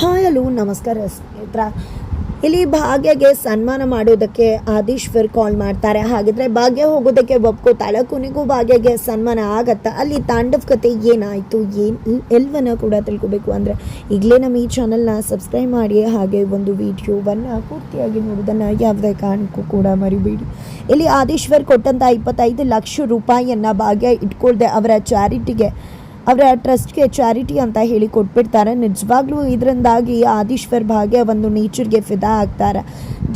Hi hello ನಮಸ್ಕಾರ ಸ್ನೇಹಿತರ. ಇಲ್ಲಿ ಭಾಗ್ಯಗೆ ಸನ್ಮಾನ ಮಾಡೋದಕ್ಕೆ ಆದೀಶ್ವರ್ ಕಾಲ್ ಮಾಡ್ತಾರೆ. ಹಾಗಿದ್ರೆ ಭಾಗ್ಯ ಹೋಗೋದಕ್ಕೆ ಒಪ್ಕೋತಾಳೆ ಕೊನೆಗೂ ಭಾಗ್ಯಗೆ ಸನ್ಮಾನ ಆಗತ್ತಾ? ಅಲ್ಲಿ ತಾಂಡವ್ ಕತೆ ಏನಾಯಿತು? ಏನು ಎಲ್ಲವನ್ನ ಕೂಡ ತಿಳ್ಕೊಬೇಕು ಅಂದರೆ ಈಗಲೇ ನಮ್ಮ ಈ ಚಾನಲ್ನ ಸಬ್ಸ್ಕ್ರೈಬ್ ಮಾಡಿ, ಹಾಗೆ ಒಂದು ವಿಡಿಯೋವನ್ನು ಪೂರ್ತಿಯಾಗಿ ನೋಡೋದನ್ನು ಯಾವುದೇ ಕಾರಣಕ್ಕೂ ಕೂಡ ಮರಿಬೇಡಿ. ಇಲ್ಲಿ ಆದೀಶ್ವರ್ ಕೊಟ್ಟಂಥ ಇಪ್ಪತ್ತೈದು ಲಕ್ಷ ರೂಪಾಯಿಯನ್ನು ಭಾಗ್ಯ ಇಟ್ಕೊಳ್ದೆ ಅವರ ಚಾರಿಟಿಗೆ ಅವರ ಟ್ರಸ್ಟ್ಗೆ ಚಾರಿಟಿ ಅಂತ ಹೇಳಿ ಕೊಟ್ಬಿಡ್ತಾರೆ. ನಿಜವಾಗ್ಲೂ ಇದರಿಂದಾಗಿ ಆದೀಶ್ವರ್ ಭಾಗ್ಯ ಒಂದು ನೇಚರ್ಗೆ ಫಿದಾ ಆಗ್ತಾರೆ.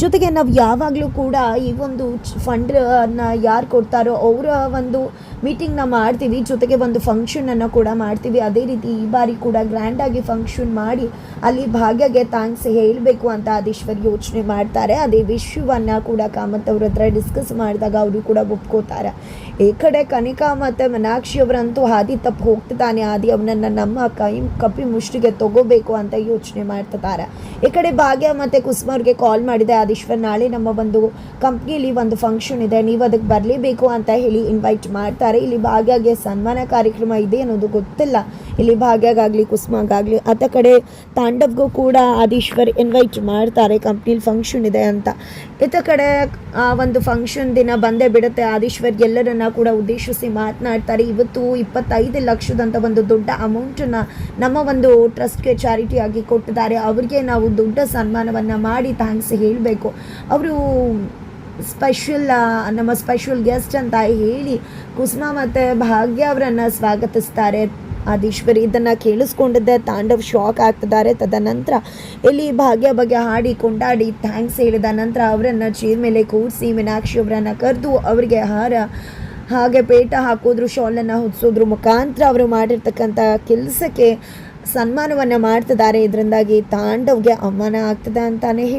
ಜೊತೆಗೆ ನಾವು ಯಾವಾಗಲೂ ಕೂಡ ಈ ಒಂದು ಫಂಡನ್ನು ಯಾರು ಕೊಡ್ತಾರೋ ಅವರ ಒಂದು ಮೀಟಿಂಗ್ನ ಮಾಡ್ತೀವಿ, ಜೊತೆಗೆ ಒಂದು ಫಂಕ್ಷನನ್ನು ಕೂಡ ಮಾಡ್ತೀವಿ. ಅದೇ ರೀತಿ ಈ ಬಾರಿ ಕೂಡ ಗ್ರ್ಯಾಂಡಾಗಿ ಫಂಕ್ಷನ್ ಮಾಡಿ, ಅಲ್ಲಿ ಭಾಗ್ಯಗೆ ಥ್ಯಾಂಕ್ಸ್ ಹೇಳಬೇಕು ಅಂತ ಆದೀಶ್ವರ್ ಯೋಚನೆ ಮಾಡ್ತಾರೆ. ಅದೇ ವಿಷಯವನ್ನು ಕೂಡ ಕಾಮತ್ ಅವ್ರ ಹತ್ರ ಡಿಸ್ಕಸ್ ಮಾಡಿದಾಗ ಅವರು ಕೂಡ ಒಪ್ಕೋತಾರೆ. ಈ ಕಡೆ ಕನಿಕಾ ಮತ್ತು ಮೀನಾಕ್ಷಿ ಅವರಂತೂ ಹಾದಿ ತಪ್ಪು ಹೋಗ್ತಿದ್ದಾನೆ. ಆದಿ ಅವನನ್ನು ನಮ್ಮ ಕೈ, ಕಪ್ಪಿ ಮುಷ್ಟಿಗೆ ತಗೋಬೇಕು ಅಂತ ಯೋಚನೆ ಮಾಡ್ತಿದ್ದಾರೆ. ಈ ಕಡೆ ಭಾಗ್ಯ ಮತ್ತು ಕುಸುಮ ಅವ್ರಿಗೆ ಕಾಲ್ ಮಾಡಿದೆ. ಆದೀಶ್ವರ್, ನಾಳೆ ನಮ್ಮ ಒಂದು ಕಂಪ್ನಿಯಲ್ಲಿ ಒಂದು ಫಂಕ್ಷನ್ ಇದೆ. ನೀವು ಅದಕ್ಕೆ ಬರಲೇಬೇಕು ಅಂತ ಹೇಳಿ ಇನ್ವೈಟ್ ಮಾಡ್ತಾರೆ ಇಲ್ಲಿ ಭಾಗ್ಯಗೆ ಸನ್ಮಾನ ಕಾರ್ಯಕ್ರಮ ಇದೆ ಅನ್ನೋದು ಗೊತ್ತಿಲ್ಲ. ಇಲ್ಲಿ ಭಾಗ್ಯಗಾಗಲಿ, ಕುಸುಮಗಾಗಲಿ ಆತ ಕಡೆ ತಾಂಡವ್ಗೂ ಕೂಡ ಆದೀಶ್ವರ್ ಇನ್ವೈಟ್ ಮಾಡ್ತಾರೆ, ಕಂಪ್ನಿಲಿ ಫಂಕ್ಷನ್ ಇದೆ ಅಂತ. ಇತ ಕಡೆ, ಆ, ಒಂದು ಫಂಕ್ಷನ್ ದಿನ ಬಂದೇ ಬಿಡುತ್ತೆ. ಆದೀಶ್ವರ್ ಎಲ್ಲರನ್ನ ಕೂಡ ಉದ್ದೇಶಿಸಿ ಮಾತನಾಡ್ತಾರೆ. ಇವತ್ತು ಇಪ್ಪತ್ತೈದು ಲಕ್ಷದಂಥ ಒಂದು ದೊಡ್ಡ ಅಮೌಂಟನ್ನು ನಮ್ಮ ಒಂದು ಟ್ರಸ್ಟ್ಗೆ ಚಾರಿಟಿಯಾಗಿ ಕೊಟ್ಟಿದ್ದಾರೆ. ಅವರಿಗೆ ನಾವು ದೊಡ್ಡ ಸನ್ಮಾನವನ್ನು ಮಾಡಿ ಥ್ಯಾಂಕ್ಸ್ ಹೇಳಬೇಕು. ಅವರು ಸ್ಪೆಷಲ್ ನಮ್ಮ ಸ್ಪೆಷಲ್ ಗೆಸ್ಟ್ ಅಂತ ಹೇಳಿ ಕುಸುಮ ಮತ್ತು ಭಾಗ್ಯ ಅವರನ್ನು ಸ್ವಾಗತಿಸ್ತಾರೆ. ಆದೀಶ್ವರಿ ಇದನ್ನು ಕೇಳಿಸ್ಕೊಂಡಿದ್ದೆ, ತಾಂಡವ್ ಶಾಕ್ ಆಗ್ತಿದ್ದಾರೆ. ತದನಂತರ ಇಲ್ಲಿ ಭಾಗ್ಯ ಬಗ್ಗೆ ಹಾಡಿ ಕೊಂಡಾಡಿ ಥ್ಯಾಂಕ್ಸ್ ಹೇಳಿದ ನಂತರ ಅವರನ್ನು ಚೇರ್ ಮೇಲೆ ಕೂರಿಸಿ ಮೀನಾಕ್ಷಿ ಅವರನ್ನು ಕರೆದು ಅವರಿಗೆ ಹಾರ, ಹಾಗೆ ಪೇಟ ಹಾಕೋದ್ರು, ಶಾಲನ್ನು ಹೊದಿಸೋದ್ರ ಮುಖಾಂತರ ಅವರು ಮಾಡಿರ್ತಕ್ಕಂಥ ಕೆಲಸಕ್ಕೆ ಸನ್ಮಾನವನ್ನು ಮಾಡ್ತಿದ್ದಾರೆ. ಇದರಿಂದಾಗಿ ತಾಂಡವ್ಗೆ ಅವಮಾನ ಆಗ್ತದೆ ಅಂತಾನೆ ಹೇಳಿ